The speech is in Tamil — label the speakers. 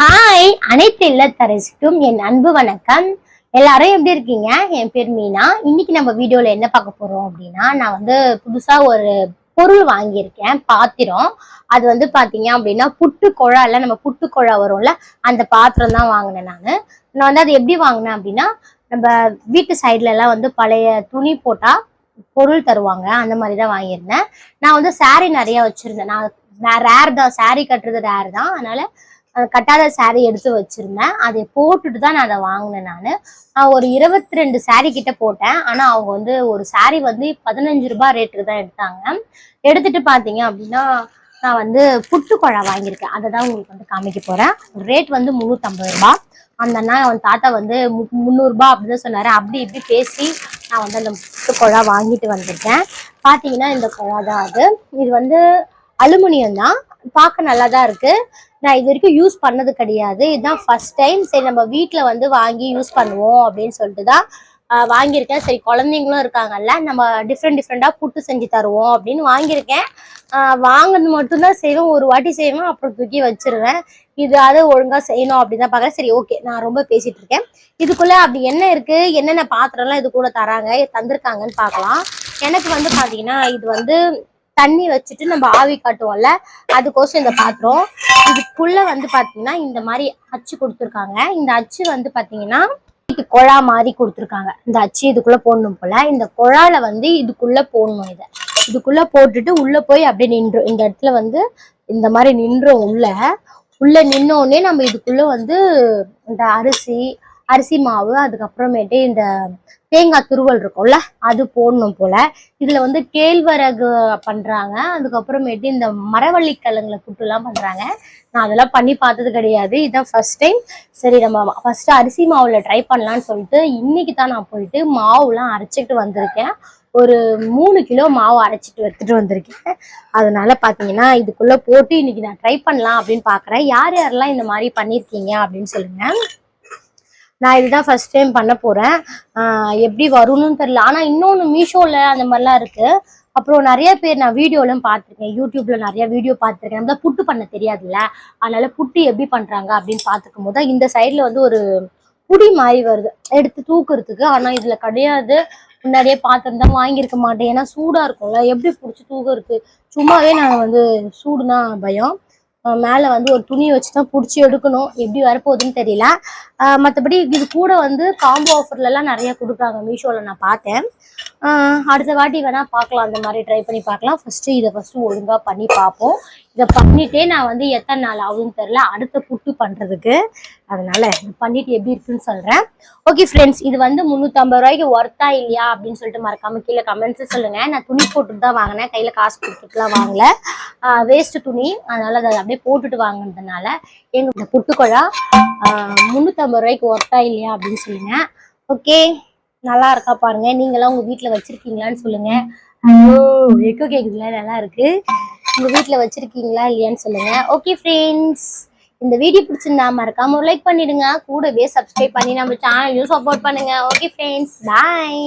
Speaker 1: ஹாய் அனைத்து இல்லத்தரசிக்கும் என் அன்பு வணக்கம். எல்லாரும் எப்படி இருக்கீங்க? என் பேர் மீனா. இன்னைக்கு நம்ம வீடியோல என்ன பார்க்க போறோம் அப்படின்னா நான் வந்து புதுசா ஒரு பொருள் வாங்கியிருக்கேன் பாத்திரம். அது வந்து பாத்தீங்க அப்படின்னா புட்டு குழால நம்ம புட்டு குழா வரும்ல அந்த பாத்திரம் தான் வாங்கினேன் நான். நான் வந்து அது எப்படி வாங்கினேன் அப்படின்னா நம்ம வீட்டு சைட்ல எல்லாம் வந்து பழைய துணி போட்டா பொருள் தருவாங்க அந்த மாதிரி தான் வாங்கியிருந்தேன். நான் வந்து saree நிறைய வச்சிருந்தேன். நான் ரேர் தான் saree கட்டுறது ரேர் தான். அதனால கட்டாத saree எடுத்து வச்சிருந்தேன். அதை போட்டுட்டு தான் நான் அதை வாங்கினேன் நான். நான் ஒரு இருபத்தி ரெண்டு saree கிட்ட போட்டேன். ஆனால் அவங்க வந்து ஒரு saree வந்து பதினஞ்சு ரூபாய் ரேட்டுக்கு தான் எடுத்தாங்க. எடுத்துட்டு பார்த்தீங்க அப்படின்னா நான் வந்து புட்டு குழா வாங்கியிருக்கேன். அதை தான் உங்களுக்கு வந்து காமிக்க போகிறேன் ரேட் வந்து முந்நூற்றம்பது ரூபாய். அந்த அண்ணா அவன் தாத்தா வந்து மு- முந்நூறுபா அப்படின்னு சொன்னார். அப்படி இப்படி பேசி நான் வந்து அந்த புட்டு குழா வாங்கிட்டு வந்திருக்கேன். பார்த்தீங்கன்னா இந்த குழா தான் அது. இது வந்து அலுமினியம் தான். பார்க்க நல்லா தான் இருக்குது நான் இது வரைக்கும் யூஸ் பண்ணது கிடையாது. இதுதான் ஃபர்ஸ்ட் டைம் சரி நம்ம வீட்டில் வந்து வாங்கி யூஸ் பண்ணுவோம் அப்படின்னு சொல்லிட்டு தான் வாங்கியிருக்கேன். சரி குழந்தைங்களும் இருக்காங்கல்ல நம்ம டிஃப்ரெண்ட் டிஃப்ரெண்டாக புட்டு செஞ்சு தருவோம் அப்படின்னு வாங்கியிருக்கேன். வாங்கினது மட்டும்தான் செய்வேன். ஒரு வாட்டி செய்வேன் அப்புறம் தூக்கி வச்சிருவேன். இது அதை ஒழுங்காக செய்யணும் அப்படின்னு தான் பார்க்குறேன். சரி ஓகே நான் ரொம்ப பேசிகிட்டு இருக்கேன். இதுக்குள்ளே அப்படி என்ன இருக்குது என்னென்ன பாத்திரம்லாம் இது கூட தராங்க? தந்திருக்காங்கன்னு பார்க்கலாம். எனக்கு வந்து பார்த்தீங்கன்னா இது வந்து தண்ணி வச்சுட்டு நம்ம ஆவி காட்டுவோம்ல அதுக்கோசம் இந்த பாத்திரம். இதுக்குள்ள வந்து பாத்தீங்கன்னா இந்த மாதிரி அச்சு கொடுத்துருக்காங்க. இந்த அச்சு வந்து பாத்தீங்கன்னா இது குழா மாதிரி கொடுத்துருக்காங்க. இந்த அச்சு இதுக்குள்ள போடணும் போல. இந்த குழால வந்து இதுக்குள்ள போடணும் இதை. இதுக்குள்ள போட்டுட்டு உள்ள போய் அப்படியே நின்றோம் இந்த இடத்துல வந்து இந்த மாதிரி நின்றோம் உள்ள. உள்ள நின்னோடனே நம்ம இதுக்குள்ள வந்து இந்த அரிசி அரிசி மாவு அதுக்கப்புறமேட்டு இந்த தேங்காய் துருவல் இருக்கும்ல அது போடணும் போல. இதுல வந்து கேழ்வரகு பண்றாங்க. அதுக்கப்புறமேட்டு இந்த மரவள்ளி கிழங்குல புட்டுலாம் பண்றாங்க. நான் அதெல்லாம் பண்ணி பார்த்தது கிடையாது. இதுதான் ஃபர்ஸ்ட் டைம் சரி நம்ம ஃபர்ஸ்ட் அரிசி மாவுல ட்ரை பண்ணலாம்னு சொல்லிட்டு இன்னைக்கு தான் நான் போயிட்டு மாவுலாம் அரைச்சிட்டு வந்திருக்கேன். ஒரு மூணு கிலோ மாவு அரைச்சிட்டு எடுத்துட்டு வந்திருக்கேன். அதனால பாத்தீங்கன்னா இதுக்குள்ள போட்டு இன்னைக்கு நான் ட்ரை பண்ணலாம் அப்படின்னு பாக்குறேன். யார் யாரெல்லாம் இந்த மாதிரி பண்ணிருக்கீங்க அப்படின்னு சொல்லுங்க. நான் இதுதான் ஃபர்ஸ்ட் டைம் பண்ண போறேன். எப்படி வரும்னு தெரியல. ஆனால் இன்னொன்று மீஷோவில் அந்த மாதிரிலாம் இருக்கு. அப்புறம் நிறைய பேர் நான் வீடியோலாம் பார்த்துருக்கேன். யூடியூப்ல நிறைய வீடியோ பார்த்துருக்கேன். நம்ம புட்டு பண்ண தெரியாதுல்ல. அதனால புட்டு எப்படி பண்றாங்க அப்படின்னு பார்த்துக்கும் போது இந்த சைட்ல வந்து ஒரு புடி மாதிரி வருது. எடுத்து தூக்குறதுக்கு. ஆனால் இதுல கிடையாது. முன்னாடியே பார்த்துருந்தா வாங்கியிருக்க மாட்டேன். ஏன்னா சூடாக இருக்கும்ல. எப்படி பிடிச்சி தூக்குறது சும்மாவே நான் வந்து சூடுனா பயம். மேலே வந்து ஒரு துணியை வச்சு தான் பிடிச்சி எடுக்கணும். எப்படி வரப்போகுதுன்னு தெரியல. மற்றபடி இது கூட வந்து காம்போ ஆஃபர்லலாம் நிறையா நிறைய கொடுக்குறாங்க. மீஷோவில் நான் பார்த்தேன். அடுத்த வாட்டி வேணால் பார்க்கலாம். அந்த மாதிரி ட்ரை பண்ணி பார்க்கலாம். ஃபஸ்ட்டு இதை ஃபஸ்ட்டு ஒழுங்காக பண்ணி பார்ப்போம். இதை பண்ணிட்டே நான் வந்து எத்தனை நாள் ஆகுதுன்னு தெரில அடுத்த புட்டு பண்ணுறதுக்கு அதனால் பண்ணிவிட்டு பண்ணிட்டு எப்படி இருக்குன்னு சொல்கிறேன் ஓகே ஃப்ரெண்ட்ஸ் இது வந்து முந்நூற்றம்பது ரூபாய்க்கு ஒர்த்தா இல்லையா அப்படின்னு சொல்லிட்டு மறக்காமல் கீழே கமெண்ட்ஸு சொல்லுங்கள் நான் துணி போட்டுட்டு தான் வாங்கினேன். கையில் காசு கொடுத்துட்டுலாம் வாங்கலை. வேஸ்ட் துணி. அதனால அதை அப்படியே போட்டுட்டு வாங்கினதுனால எங்க இந்த புட்டுக்குழா முந்நூற்றம்பது ரூபாய்க்கு ஒர்த்தா இல்லையா அப்படின்னு சொல்லுங்க. ஓகே நல்லா இருக்கா பாருங்க. நீங்களாம் உங்க வீட்டில் வச்சிருக்கீங்களான்னு சொல்லுங்க. ஐயோ எக்கோ கேக்குதுல நல்லா இருக்கு. உங்க வீட்டில் வச்சிருக்கீங்களா இல்லையான்னு சொல்லுங்க. ஓகே ஃப்ரெண்ட்ஸ் இந்த வீடியோ பிடிச்சிருந்தா மறக்காம ஒரு லைக் பண்ணிடுங்க. கூடவே சப்ஸ்கிரைப் பண்ணி நம்ம சேனலையும் சப்போர்ட் பண்ணுங்க. Okay friends bye